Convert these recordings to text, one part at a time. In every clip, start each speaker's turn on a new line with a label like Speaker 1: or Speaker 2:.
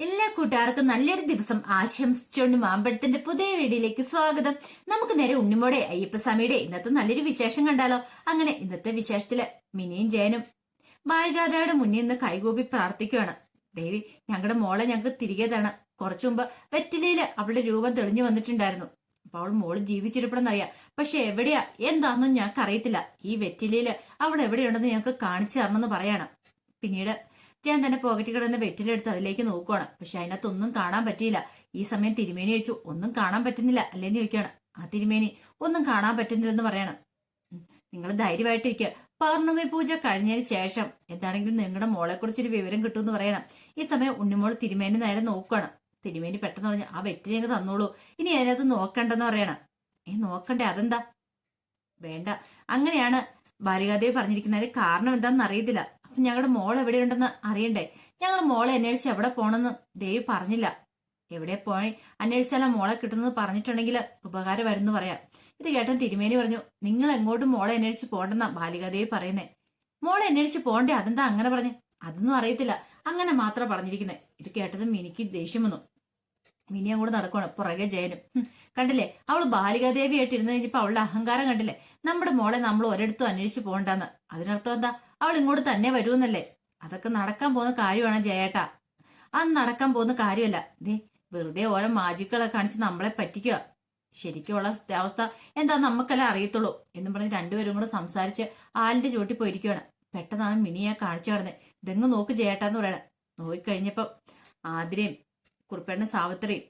Speaker 1: എല്ലാ കൂട്ടുകാർക്കും നല്ലൊരു ദിവസം ആശംസിച്ചുകൊണ്ട് മാമ്പഴത്തിന്റെ പുതിയ വീഡിയോയിലേക്ക് സ്വാഗതം. നമുക്ക് നേരെ ഉണ്ണിമോടെ അയ്യപ്പസ്വാമിയുടെ ഇന്നത്തെ നല്ലൊരു വിശേഷം കണ്ടാലോ? അങ്ങനെ ഇന്നത്തെ വിശേഷത്തിൽ മിനിയും ജയനും ബാലികാതയുടെ മുന്നിൽ നിന്ന് കൈകൂപ്പി പ്രാർത്ഥിക്കുകയാണ്. ദേവി ഞങ്ങളുടെ മോളെ ഞങ്ങൾക്ക് തിരികെ തരണം. കുറച്ചു മുമ്പ് വെറ്റിലയിൽ അവളുടെ രൂപം തെളിഞ്ഞു വന്നിട്ടുണ്ടായിരുന്നു. അപ്പൊ അവൾ മോൾ ജീവിച്ചിരിപ്പണെന്നറിയാം പക്ഷെ എവിടെയാ? എന്താണെന്നും ഞങ്ങൾക്ക് അറിയത്തില്ല ഈ വെറ്റിലയിൽ അവൾ എവിടെയുണ്ടെന്ന് ഞങ്ങൾക്ക് കാണിച്ചു തരണമെന്ന് പറയണം. പിന്നീട് ഞാൻ തന്നെ പോക്കറ്റിൽ കിടന്ന് വെറ്റിലെടുത്ത് അതിലേക്ക് നോക്കുവാണ്. പക്ഷെ അതിനകത്തൊന്നും കാണാൻ പറ്റിയില്ല. ഈ സമയം തിരുമേനി ചോദിച്ചു ഒന്നും കാണാൻ പറ്റുന്നില്ല അല്ലേന്ന് ചോദിക്കുകയാണ്. ആ തിരുമേനി ഒന്നും കാണാൻ പറ്റുന്നില്ലെന്ന് പറയണം. നിങ്ങൾ ധൈര്യമായിട്ടിരിക്കുക പൗർണമി പൂജ കഴിഞ്ഞതിന് ശേഷം എന്താണെങ്കിലും നിങ്ങളുടെ മോളെ കുറിച്ചൊരു വിവരം കിട്ടുമെന്ന് പറയണം. ഈ സമയം ഉണ്ണിമോൾ തിരുമേനി നേരെ നോക്കുകയാണ് തിരുമേനി പെട്ടെന്ന് പറഞ്ഞു ആ വെറ്റിനെ അങ്ങ് തന്നോളൂ. ഇനി അതിനകത്ത് നോക്കണ്ടെന്ന് പറയണം. ഏ നോക്കണ്ടേ? അതെന്താ? വേണ്ട. അങ്ങനെയാണ് ബാലികാദേവി പറഞ്ഞിരിക്കുന്നതിന് കാരണം എന്താണെന്ന് അറിയത്തില്ല. ഞങ്ങളുടെ മോൾ എവിടെയുണ്ടെന്ന് അറിയണ്ടേ? ഞങ്ങൾ മോളെ അന്വേഷിച്ച് എവിടെ പോണെന്ന് ദേവി പറഞ്ഞില്ല. എവിടെ പോയി? അന്വേഷിച്ചാലും മോളെ കിട്ടുന്നത് പറഞ്ഞിട്ടുണ്ടെങ്കിൽ ഉപകാരമായിരുന്നു പറയാം. ഇത് കേട്ടൻ തിരുമേനി പറഞ്ഞു നിങ്ങൾ എങ്ങോട്ടും മോളെ അന്വേഷിച്ച് പോണ്ടെന്നാ ബാലികാദേവി പറയുന്നേ. മോളെ അന്വേഷിച്ച് പോണ്ടേ? അതെന്താ അങ്ങനെ പറഞ്ഞു? അതൊന്നും അറിയത്തില്ല. അങ്ങനെ മാത്രം പറഞ്ഞിരിക്കുന്നത് ഇത് കേട്ടതും മിനിക്ക് ദേഷ്യം വന്നു. മിനി അങ്ങോട്ട് നടക്കുവാണ്. പുറകെ ജയനും. കണ്ടില്ലേ? അവൾ ബാലികാദേവി ആയിട്ട് ഇരുന്ന് കഴിഞ്ഞപ്പോൾ അവളുടെ അഹങ്കാരം കണ്ടില്ലേ? നമ്മുടെ മോളെ നമ്മൾ ഒരിടത്തും അന്വേഷിച്ച് പോകണ്ടെന്ന്. അതിനർത്ഥം എന്താ? അവൾ ഇങ്ങോട്ട് തന്നെ വരുമെന്നല്ലേ? അതൊക്കെ നടക്കാൻ പോകുന്ന കാര്യമാണ് ജയേട്ടാ. അത് നടക്കാൻ പോകുന്ന കാര്യമല്ല. ദേ വെറുതെ ഓരോ മാജിക്കുകളൊക്കെ കാണിച്ച് നമ്മളെ പറ്റിക്കുക ശരിക്കുള്ള അവസ്ഥ എന്താ നമുക്കെല്ലാം അറിയത്തുള്ളൂ എന്നും പറഞ്ഞ് രണ്ടുപേരും കൂടെ സംസാരിച്ച് ആലിന്റെ ചുവട്ടിൽ പോയിരിക്കുകയാണ് പെട്ടെന്നാണ് മിനിയെ കാണിച്ചു കിടന്നത് ഇതെങ്ങ് നോക്ക് ജയേട്ടാന്ന് പറയണേ. നോക്കിക്കഴിഞ്ഞപ്പം ആതിരയും കുറുപ്പേണ്ണ സാവിത്രിയും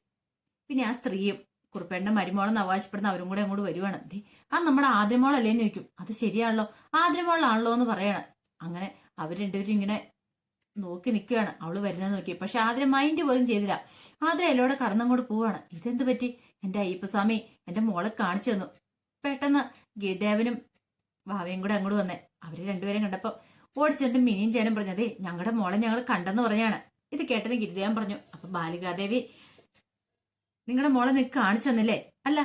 Speaker 1: പിന്നെ ആ സ്ത്രീയും കുറുപ്പേണ്ണ മരുമോളെന്ന് അവകാശപ്പെടുന്ന അവരും കൂടെ അങ്ങോട്ട് വരുവാണ്. ആ നമ്മുടെ ആതിരമോളല്ലേന്ന് ചോദിക്കും. അത് ശരിയാണല്ലോ. ആതിരമോളാണല്ലോ എന്ന് പറയണം. അങ്ങനെ അവർ രണ്ടുപേരും ഇങ്ങനെ നോക്കി നിൽക്കുകയാണ് അവൾ വരുന്നത് നോക്കി. പക്ഷെ ആദ്യം മൈൻഡ് പോലും ചെയ്തില്ല. ആദ്യം എല്ലോടെ കടന്നങ്ങോട്ട് പോവാണ്. ഇതെന്ത് പറ്റി? എന്റെ അയ്യപ്പസ്വാമി എന്റെ മോളെ കാണിച്ചു തന്നു. പെട്ടെന്ന് ഗീതാവിനും ഭാവയും കൂടെ അങ്ങോട്ട് വന്നേ. അവർ രണ്ടുപേരും കണ്ടപ്പോൾ ഓടിച്ചെന്നിട്ട് മിനിയും ചേനും പറഞ്ഞു ഞങ്ങളുടെ മോളെ ഞങ്ങൾ കണ്ടെന്ന് പറഞ്ഞാണ്. ഇത് കേട്ടത് ഗിരിദേവൻ പറഞ്ഞു. അപ്പൊ ബാലികാദേവി നിങ്ങളുടെ മോളെ നിങ്ങൾക്ക് കാണിച്ചു തന്നില്ലേ? അല്ല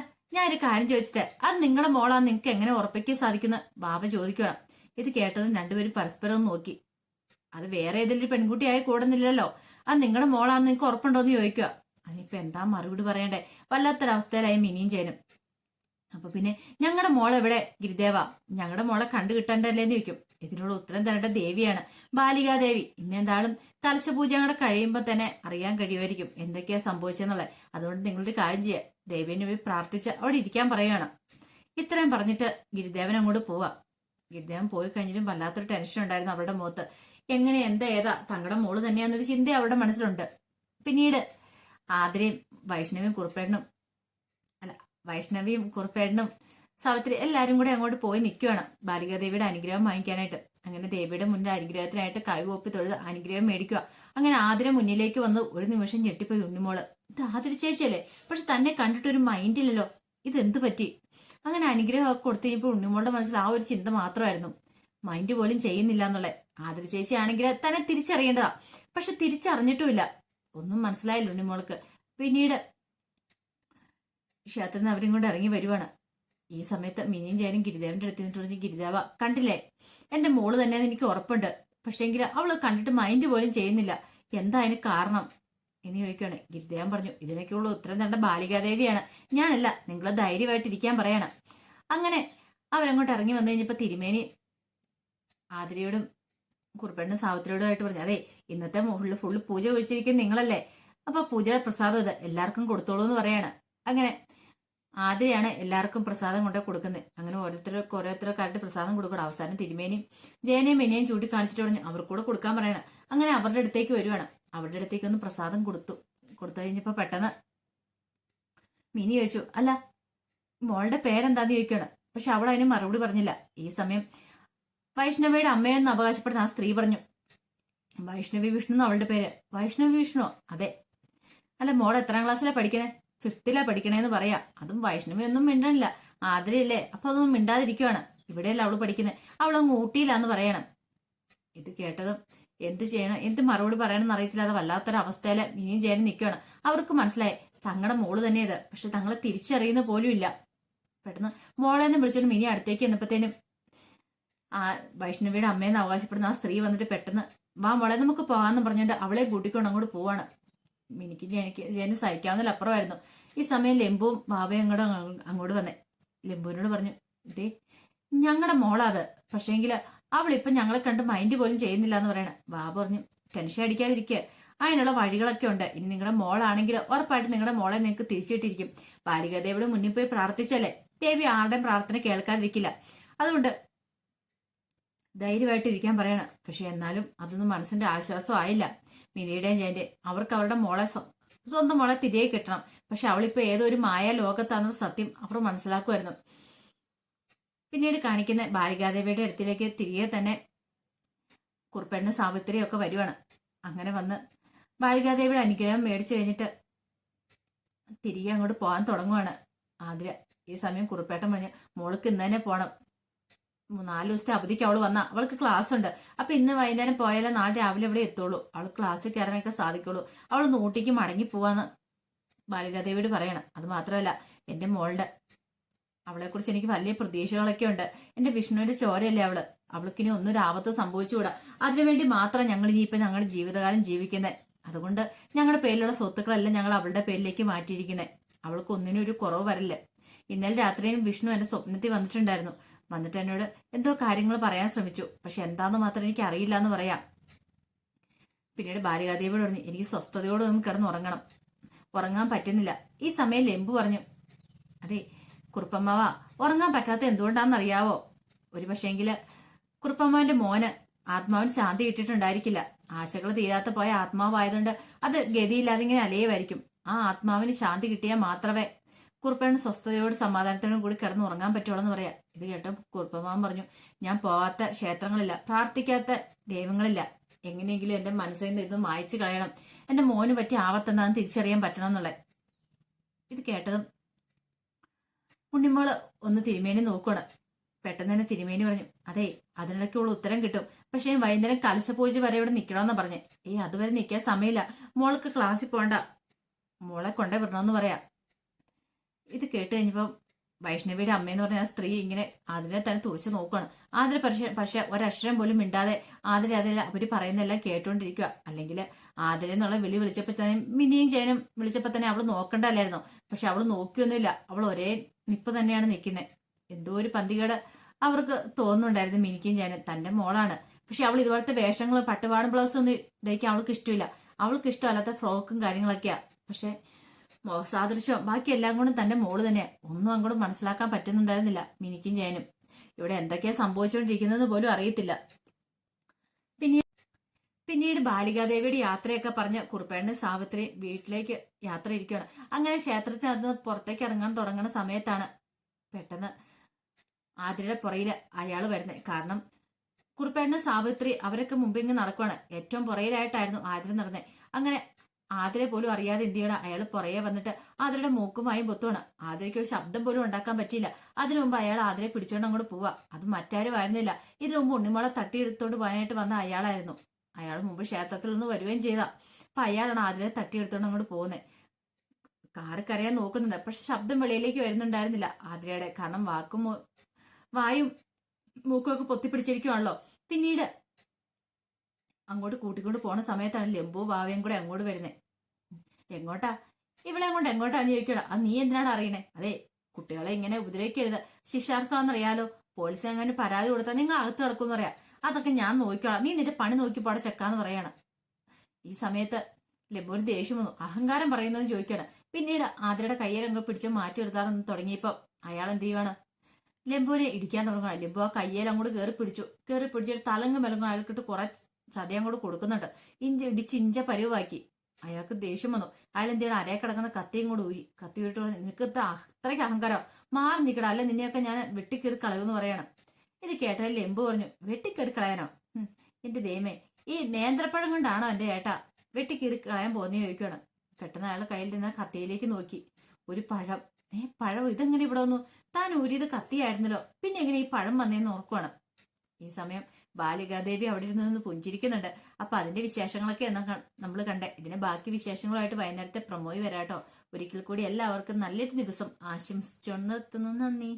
Speaker 1: ഒരു കാര്യം ചോദിച്ചിട്ട് അത് നിങ്ങളുടെ മോളാന്ന് നിങ്ങൾക്ക് എങ്ങനെ ഉറപ്പിക്കാൻ സാധിക്കുന്ന? ബാബ ചോദിക്കണം ഇത് കേട്ടതും രണ്ടുപേരും പരസ്പരം നോക്കി. അത് വേറെ ഏതെങ്കിലും പെൺകുട്ടിയായി കൂടുന്നില്ലല്ലോ. അത് നിങ്ങളുടെ മോളാന്ന് നിങ്ങൾക്ക് ഉറപ്പുണ്ടോന്ന് ചോദിക്കുക അതിനിപ്പോ എന്താ മറുപടി പറയണ്ടേ? വല്ലാത്തൊരവസ്ഥയിലായി മിനിയും ചേനും അപ്പൊ പിന്നെ ഞങ്ങളുടെ മോൾ എവിടെ? ഗിരിദേവ. ഞങ്ങളുടെ മോളെ കണ്ടു കിട്ടണ്ടല്ലേന്ന് ചോദിക്കും. ഇതിനുള്ള ഉത്തരം തരേണ്ട ദേവിയാണ്. ബാലികാദേവി ഇന്നെന്താളും കലശപൂജ അങ്ങടെ കഴിയുമ്പോൾ തന്നെ അറിയാൻ കഴിയുമായിരിക്കും എന്തൊക്കെയാ സംഭവിച്ചെന്നുള്ളത്. അതുകൊണ്ട് നിങ്ങളൊരു കാര്യം ചെയ്യുക ദേവിനെ പോയി പ്രാർത്ഥിച്ച് അവിടെ ഇരിക്കാൻ പറയുകയാണ് ഇത്രയും പറഞ്ഞിട്ട് ഗിരിദേവൻ അങ്ങോട്ട് പോവാ. ഗിരിദേവൻ പോയി കഴിഞ്ഞിട്ടും വല്ലാത്തൊരു ടെൻഷൻ ഉണ്ടായിരുന്നു അവരുടെ മുഖത്ത്. എങ്ങനെ എന്താ ഏതാ? തങ്ങളുടെ മോൾ തന്നെയാന്നൊരു ചിന്ത അവരുടെ മനസ്സിലുണ്ട്. പിന്നീട് ആതിരയും വൈഷ്ണവിയും കുറുപ്പേടനും അല്ല വൈഷ്ണവിയും കുറുപ്പേടനും സാവിത്രി എല്ലാരും കൂടെ അങ്ങോട്ട് പോയി നിൽക്കുകയാണ് ബാലികാദേവിയുടെ അനുഗ്രഹം വാങ്ങിക്കാനായിട്ട്. അങ്ങനെ ദേവിയുടെ മുന്നിൽ അനുഗ്രഹത്തിനായിട്ട് കൈവോപ്പി തൊഴുത് അനുഗ്രഹം മേടിക്കുക അങ്ങനെ ആതിര മുന്നിലേക്ക് വന്ന് ഒരു നിമിഷം ഞെട്ടിപ്പോയി ഉണ്ണിമോൾ. ഇത് ആതിര ചേച്ചിയല്ലേ? പക്ഷെ തന്നെ കണ്ടിട്ട് ഒരു മൈൻഡില്ലല്ലോ ഇത് എന്ത് പറ്റി? അങ്ങനെ അനുഗ്രഹമൊക്കെ കൊടുത്തു കഴിഞ്ഞപ്പോൾ ഉണ്ണിമോളുടെ മനസ്സിൽ ആ ഒരു ചിന്ത മാത്രമായിരുന്നു. മൈൻഡ് പോലും ചെയ്യുന്നില്ല എന്നുള്ളത്. ആതിര ചേച്ചി ആണെങ്കിൽ തന്നെ തിരിച്ചറിയേണ്ടതാ. പക്ഷെ തിരിച്ചറിഞ്ഞിട്ടുമില്ല. ഒന്നും മനസ്സിലായില്ല ഉണ്ണിമോൾക്ക്. പിന്നീട് ക്ഷേത്രത്തിൽ നിന്ന് അവരും കൊണ്ട് ഇറങ്ങി വരുവാണ്. ഈ സമയത്ത് മിനിയും ജയനും ഗിരിദേവന്റെ അടുത്ത് നിന്നിട്ട് പറഞ്ഞു ഗിരിദേവ കണ്ടില്ലേ? എന്റെ മോൾ തന്നെ എനിക്ക് ഉറപ്പുണ്ട്. പക്ഷേങ്കിൽ അവൾ കണ്ടിട്ട് മൈൻഡ് പോലും ചെയ്യുന്നില്ല. എന്താ അതിന് കാരണം? എന്ന് ചോദിക്കുകയാണ് ഗിരിദേവൻ പറഞ്ഞു ഇതിനൊക്കെയുള്ള ഉത്തരം തേണ്ട ബാലികാദേവിയാണ്. ഞാനല്ല നിങ്ങൾ ധൈര്യമായിട്ടിരിക്കാൻ പറയണം. അങ്ങനെ അവരങ്ങോട്ട് ഇറങ്ങി വന്നു കഴിഞ്ഞപ്പോ തിരുമേനി ആതിരയോടും കുറുപ്പണ്ണും സാവിത്രിയോടുമായിട്ട് പറഞ്ഞു അതെ ഇന്നത്തെ മുകളിൽ ഫുള്ള് പൂജ ഒഴിച്ചിരിക്കുന്ന നിങ്ങളല്ലേ? അപ്പോൾ പൂജയുടെ പ്രസാദം ഇത് എല്ലാവർക്കും കൊടുത്തോളൂ എന്ന് പറയാണ്. അങ്ങനെ ആതിരയാണ് എല്ലാവർക്കും പ്രസാദം കൊണ്ടേ കൊടുക്കുന്നത്. അങ്ങനെ ഓരോരുത്തർക്ക് ഓരോരുത്തർക്കാരുടെ പ്രസാദം കൊടുക്കണം അവസാനം തിരുമേനിയും ജയനെയും മെനിയും ചൂണ്ടിക്കാണിച്ചിട്ട് പറഞ്ഞു അവർക്കൂടെ കൊടുക്കാൻ പറയണം. അങ്ങനെ അവരുടെ അടുത്തേക്ക് വരുവാണ്. അവരുടെ അടുത്തേക്ക് ഒന്ന് പ്രസാദം കൊടുത്തു. കൊടുത്തു കഴിഞ്ഞപ്പോ പെട്ടെന്ന് മിനി ചോദിച്ചു അല്ല മോളുടെ പേരെന്താന്ന് ചോദിക്കാണ് പക്ഷെ അവൾ അതിന് മറുപടി പറഞ്ഞില്ല. ഈ സമയം വൈഷ്ണവിയുടെ അമ്മയെന്ന് അവകാശപ്പെടുന്ന ആ സ്ത്രീ പറഞ്ഞു വൈഷ്ണവി വിഷ്ണു എന്ന് അവളുടെ പേര്. വൈഷ്ണവി വിഷ്ണു അതെ. അല്ല മോൾ എത്രാം ക്ലാസ്സിലാ പഠിക്കുന്നത് ഫിഫ്തിലാ പഠിക്കണേന്ന് പറയാ. അതും വൈഷ്ണവി ഒന്നും മിണ്ടണില്ല. ആതിരയല്ലേ. അപ്പൊ അതൊന്നും മിണ്ടാതിരിക്കുവാണ്. ഇവിടെയല്ല അവൾ പഠിക്കുന്നത് അവളങ്ങ് ഊട്ടിയില്ലാന്ന് പറയണം. ഇത് കേട്ടതും എന്ത് ചെയ്യണം? എന്ത് മറുപടി പറയണമെന്ന് അറിയത്തില്ലാതെ വല്ലാത്തൊരു അവസ്ഥയിൽ ഇനിയും ചെയ്യാൻ നിൽക്കുകയാണ് അവർക്ക് മനസ്സിലായി. തങ്ങളുടെ മോൾ തന്നെ ഇത് പക്ഷെ തങ്ങളെ തിരിച്ചറിയുന്ന പോലും ഇല്ല. പെട്ടെന്ന് മോളെ എന്ന് വിളിച്ചിട്ട് മിനി അടുത്തേക്ക് എന്നപ്പോഴത്തേനും ആ വൈഷ്ണവിയുടെ അമ്മയെന്ന് അവകാശപ്പെടുന്ന ആ സ്ത്രീ വന്നിട്ട് പെട്ടെന്ന് വാ മോളെ നമുക്ക് പോകാന്ന് പറഞ്ഞുകൊണ്ട് അവളെ കൂട്ടിക്കൊണ്ട് അങ്ങോട്ട് പോവാണ്. മിനിക്ക് എനിക്ക് ജനി സഹിക്കാവുന്നതിൽ അപ്പുറമായിരുന്നു. ഈ സമയം ലെമ്പുവും ബാബയും അങ്ങോട്ട് അങ്ങോട്ട് വന്നേ. ലെമ്പുവിനോട് പറഞ്ഞു ഇതേ ഞങ്ങളുടെ മോളാത് പക്ഷേങ്കിൽ അവളിപ്പം ഞങ്ങളെ കണ്ട് മൈൻഡ് പോലും ചെയ്യുന്നില്ല എന്ന് പറയണ. വാ പറഞ്ഞു ടെൻഷൻ അടിക്കാതിരിക്കുക അതിനുള്ള വഴികളൊക്കെ ഉണ്ട്. ഇനി നിങ്ങളുടെ മോളാണെങ്കിൽ ഉറപ്പായിട്ട് നിങ്ങളുടെ മോളെ നിങ്ങൾക്ക് തിരിച്ചിട്ടിരിക്കും ബാലികാദേവിയുടെ മുന്നിൽ പോയി പ്രാർത്ഥിച്ചല്ലേ ദേവി ആരുടെയും പ്രാർത്ഥന കേൾക്കാതിരിക്കില്ല. അതുകൊണ്ട് ധൈര്യമായിട്ട് ഇരിക്കാൻ പറയണം. പക്ഷെ എന്നാലും അതൊന്നും മനസ്സിന്റെ ആശ്വാസം ആയില്ല. മിനിയുടെയും ജയന്റെ അവർക്ക് അവരുടെ മോളെ സ്വന്തം മോളെ തിരികെ കിട്ടണം. പക്ഷെ അവളിപ്പോ ഏതോ ഒരു മായ ലോകത്താണെന്ന സത്യം അവർ മനസ്സിലാക്കുമായിരുന്നു പിന്നീട് കാണിക്കുന്ന ബാലികാദേവിയുടെ അടുത്തിലേക്ക് തിരികെ തന്നെ കുറുപ്പെണ്ണ സാവിത്രിയൊക്കെ വരുവാണ്. അങ്ങനെ വന്ന് ബാലികാദേവിയുടെ അനുഗ്രഹം മേടിച്ചു കഴിഞ്ഞിട്ട് തിരികെ അങ്ങോട്ട് പോകാൻ തുടങ്ങുവാണ് ആതിര. ഈ സമയം കുറുപ്പേട്ടൻ പറഞ്ഞു മോൾക്ക് ഇന്ന് തന്നെ പോകണം നാല് ദിവസത്തെ അവധിക്ക് അവൾ വന്ന. അവൾക്ക് ക്ലാസ് ഉണ്ട്. അപ്പൊ ഇന്ന് വൈകുന്നേരം പോയാലേ നാളെ രാവിലെ ഇവിടെ എത്തുള്ളൂ. അവൾ ക്ലാസ്സിൽ കയറാനൊക്കെ സാധിക്കുള്ളൂ. അവൾ നൂട്ടിക്ക് മടങ്ങി പോവാന്ന് ബാലികാദേവിയോട് പറയണം. അത് മാത്രമല്ല എന്റെ മോളുടെ അവളെ കുറിച്ച് എനിക്ക് വലിയ പ്രതീക്ഷകളൊക്കെ ഉണ്ട്. എന്റെ വിഷ്ണുവിന്റെ ചോരയല്ലേ അവൾ? അവൾക്കിനി ഒന്നും ആപത്ത് സംഭവിച്ചുകൂടാ. അതിനുവേണ്ടി മാത്രം ഞങ്ങൾ ഇനി ഇപ്പൊ ഞങ്ങളുടെ ജീവിതകാലം ജീവിക്കുന്നത് അതുകൊണ്ട് ഞങ്ങളുടെ പേരിലുള്ള സ്വത്തുക്കളെല്ലാം ഞങ്ങൾ അവളുടെ പേരിലേക്ക് മാറ്റിയിരിക്കുന്നത് അവൾക്ക് ഒന്നിനും ഒരു കുറവ് വരില്ല. ഇന്നലെ രാത്രിയും വിഷ്ണു എന്റെ സ്വപ്നത്തിൽ വന്നിട്ടുണ്ടായിരുന്നു. വന്നിട്ട് എന്നോട് എന്തോ കാര്യങ്ങൾ പറയാൻ ശ്രമിച്ചു. പക്ഷെ എന്താന്ന് മാത്രം എനിക്ക് അറിയില്ല എന്ന് പറയാം. പിന്നീട് ബാലികാദേവിയോട് പറഞ്ഞു എനിക്ക് സ്വസ്ഥതയോടെ ഒന്ന് കിടന്നുറങ്ങണം. ഉറങ്ങാൻ പറ്റുന്നില്ല. ഈ സമയം ലെമ്പു പറഞ്ഞു അതെ കുറുപ്പമ്മാവ ഉറങ്ങാൻ പറ്റാത്ത എന്തുകൊണ്ടാണെന്ന് അറിയാവോ ഒരു പക്ഷേങ്കിൽ കുറുപ്പമ്മാവന്റെ മോന് ആത്മാവിന് ശാന്തി കിട്ടിയിട്ടുണ്ടായിരിക്കില്ല. ആശകൾ തീരാത്ത പോയ ആത്മാവായതുകൊണ്ട് അത് ഗതിയില്ലാതെ ഇങ്ങനെ അലയുമായിരിക്കും. ആ ആത്മാവിന് ശാന്തി കിട്ടിയാൽ മാത്രമേ കുറുപ്പന് സ്വസ്ഥതയോട് സമാധാനത്തോടും കൂടി കിടന്ന് ഉറങ്ങാൻ പറ്റുള്ളൂ എന്ന് പറയാം. ഇത് കേട്ടോ കുറുപ്പമാവൻ പറഞ്ഞു ഞാൻ പോവാത്ത ക്ഷേത്രങ്ങളില്ല പ്രാർത്ഥിക്കാത്ത ദൈവങ്ങളില്ല. എങ്ങനെയെങ്കിലും എന്റെ മനസ്സിൽ നിന്ന് ഇത് മായച്ചു കളയണം. എന്റെ മോന് പറ്റി ആപത്തെന്താന്ന് തിരിച്ചറിയാൻ പറ്റണം എന്നുള്ളത് ഇത് കേട്ടതും ഉണ്ണിമോൾ ഒന്ന് തിരുമേനി നോക്കണം പെട്ടെന്ന് തന്നെ തിരുമേനി പറഞ്ഞു അതെ അതിനിടയ്ക്കുള്ള ഉത്തരം കിട്ടും. പക്ഷേ വൈകുന്നേരം കലശപൂജ വരെ ഇവിടെ നിൽക്കണമെന്ന് പറഞ്ഞു. ഏയ് അതുവരെ നിൽക്കാൻ സമയമില്ല. മോൾക്ക് ക്ലാസ്സിൽ പോണ്ട. മോളെ കൊണ്ടേ വിടണമെന്ന് പറയാം. ഇത് കേട്ട് കഴിഞ്ഞപ്പം വൈഷ്ണവിയുടെ അമ്മയെന്ന് പറഞ്ഞ ആ സ്ത്രീ ഇങ്ങനെ അതിനെ തന്നെ തുറച്ചു നോക്കുകയാണ് ആതിര പക്ഷേ പക്ഷെ ഒരക്ഷരം പോലും മിണ്ടാതെ ആതിര അതിൽ അവർ പറയുന്നതെല്ലാം കേട്ടോണ്ടിരിക്കുക അല്ലെങ്കിൽ ആതിര എന്നുള്ള വിളി വിളിച്ചപ്പോൾ തന്നെ മിനിയും ചേനും വിളിച്ചപ്പോൾ തന്നെ അവൾ നോക്കണ്ടല്ലായിരുന്നു? പക്ഷെ അവൾ നോക്കിയൊന്നുമില്ല. അവൾ ഒരേ നിപ്പ് തന്നെയാണ് നിൽക്കുന്നത് എന്തോ ഒരു പന്തികേട് അവർക്ക് തോന്നുന്നുണ്ടായിരുന്നു മിനിക്കും ഞാൻ തന്റെ മോളാണ്. പക്ഷെ അവൾ ഇതുപോലത്തെ വേഷങ്ങൾ പട്ടുപാടും ബ്ലൗസ് ഒന്നും ധരിക്കാൻ അവൾക്ക് ഇഷ്ടമില്ല. അവൾക്ക് ഇഷ്ടമല്ലാത്ത ഫ്രോക്കും കാര്യങ്ങളൊക്കെയാ. പക്ഷെ സാദൃശ്യം ബാക്കി എല്ലാം കൊണ്ടും തന്റെ മോൾ തന്നെ ഒന്നും അങ്ങോട്ട് മനസ്സിലാക്കാൻ പറ്റുന്നുണ്ടായിരുന്നില്ല മിനിക്കും ജയനും ഇവിടെ എന്തൊക്കെയാ സംഭവിച്ചുകൊണ്ടിരിക്കുന്നത് പോലും അറിയത്തില്ല. പിന്നീട് ബാലികാദേവിയുടെ യാത്രയൊക്കെ പറഞ്ഞ് കുറുപ്പേണ്ണ സാവിത്രി വീട്ടിലേക്ക് യാത്ര ഇരിക്കുകയാണ് അങ്ങനെ ക്ഷേത്രത്തിനകത്ത് പുറത്തേക്ക് ഇറങ്ങാൻ തുടങ്ങുന്ന സമയത്താണ് പെട്ടെന്ന് ആതിരയുടെ പുറയിൽ അയാൾ വരുന്നത് കാരണം കുറുപ്പേണ്ണ സാവിത്രി അവരൊക്കെ മുമ്പിൽ ഇങ്ങ് നടക്കുവാണ്. ഏറ്റവും പുറയിലായിട്ടായിരുന്നു ആതിര നടന്നത് അങ്ങനെ ആതിരെ പോലും അറിയാതെ എന്ത് ചെയ്യണം? അയാൾ പുറകെ വന്നിട്ട് ആതിരയുടെ മൂക്കുമായും പൊത്തുവാണ്. ആതിരയ്ക്ക് ഒരു ശബ്ദം പോലും ഉണ്ടാക്കാൻ പറ്റിയില്ല. അതിനു മുമ്പ് അയാൾ ആതിരെ പിടിച്ചോണ്ട് അങ്ങോട്ട് പോവാ. അത് മറ്റാരും ആയിരുന്നില്ല. ഇതിനു മുമ്പ് ഉണ്ണിമോളെ തട്ടിയെടുത്തോണ്ട് പോകാനായിട്ട് വന്ന അയാളായിരുന്നു. അയാൾ മുമ്പ് ക്ഷേത്രത്തിൽ നിന്ന് വരികയും ചെയ്ത. അപ്പൊ അയാളാണ് ആതിരെ തട്ടിയെടുത്തോണ്ട് അങ്ങോട്ട് പോകുന്നത് കരയാൻ നോക്കുന്നുണ്ട്. പക്ഷെ ശബ്ദം വെളിയിലേക്ക് വരുന്നുണ്ടായിരുന്നില്ല. ആതിരയുടെ കാരണം വാക്കും വായും മൂക്കും ഒക്കെ പൊത്തിപ്പിടിച്ചിരിക്കുവാണല്ലോ. പിന്നീട് അങ്ങോട്ട് കൂട്ടിക്കൊണ്ട് പോണ സമയത്താണ് ലംബു വാവയും കൂടെ അങ്ങോട്ട് വരുന്നത് എങ്ങോട്ടാ? ഇവിടെ അങ്ങോട്ട് എങ്ങോട്ടാന്ന് ചോദിക്കണം അത് നീ എന്തിനാണ് അറിയണേ? അതെ കുട്ടികളെ ഇങ്ങനെ ഉപദ്രവിക്കരുത്. ശിക്ഷാർക്കാന്നറിയാലോ പോലീസ് അങ്ങനെ പരാതി കൊടുത്താൽ നിങ്ങൾ അകത്ത് കിടക്കുമെന്ന് പറയാം അതൊക്കെ ഞാൻ നോക്കിക്കോളാം. നീ നിന്റെ പണി നോക്കി പാടെ ചെക്കാന്ന് പറയണം. ഈ സമയത്ത് ലംബുവിന് ദേഷ്യം വന്നു. അഹങ്കാരം പറയുന്നതെന്ന് ചോദിക്കണം പിന്നീട് ആതിരയുടെ കയ്യേലങ്ങ് പിടിച്ച് മാറ്റി എടുത്താറെന്ന് തുടങ്ങിയപ്പോ അയാൾ എന്ത് ചെയ്യുവാണ്? ലംബുവിനെ ഇടിക്കാൻ തുടങ്ങുക ലംബു ആ കയ്യേൽ അങ്ങോട്ട് കയറി പിടിച്ചു. കയറി പിടിച്ചിട്ട് തലങ്ങ് മെലങ്ങും അയാൾക്കിട്ട് കുറെ ചതി അങ്ങോട്ട് കൊടുക്കുന്നുണ്ട്. ഇഞ്ച ഇടിച്ച് ഇഞ്ച പരിവാക്കി. അയാൾക്ക് ദേഷ്യം വന്നു. അയാൾ എന്ത് ചെയ്യണം? അരയെ കിടക്കുന്ന കത്തിയും കൂടെ ഊരി കത്തി ഊരിട്ട് നിനക്ക് അത്രയ്ക്ക് അഹങ്കാരം? മാറി നിൽക്കട അല്ലെ നിന്നെയൊക്കെ ഞാൻ വെട്ടിക്കേറി കളയുമെന്ന് പറയണം. ഇത് കേട്ടതിൽ എമ്പു പറഞ്ഞു വെട്ടിക്കേറി കളയാനോ? എന്റെ ദൈവമേ ഈ നേന്ത്രപ്പഴം കൊണ്ടാണോ എന്റെ ഏട്ടാ വെട്ടിക്കേറി കളയാൻ പോന്നേ ചോദിക്കുകയാണ് പെട്ടെന്ന് അയാൾ കയ്യിൽ നിന്ന് കത്തിയിലേക്ക് നോക്കി. ഒരു പഴം. ഏ പഴം? ഇതെങ്ങനെ ഇവിടെ വന്നു? താൻ ഊരിയത് കത്തിയായിരുന്നല്ലോ. പിന്നെ എങ്ങനെ ഈ പഴം വന്നേന്ന് ഓർക്കുവാണ്. ഈ സമയം ബാലികാദേവി അവിടെ ഇരുന്ന് നിന്ന് പുഞ്ചിരിക്കുന്നുണ്ട്. അപ്പൊ അതിന്റെ വിശേഷങ്ങളൊക്കെ എന്നാ നമ്മൾ കണ്ടേ. ഇതിന് ബാക്കി വിശേഷങ്ങളുമായിട്ട് വൈകുന്നേരത്തെ പ്രമോയി വരാട്ടോ. ഒരിക്കൽ കൂടി എല്ലാവർക്കും നല്ലൊരു ദിവസം. ആശംസിച്ചോണ്ട് നന്ദി.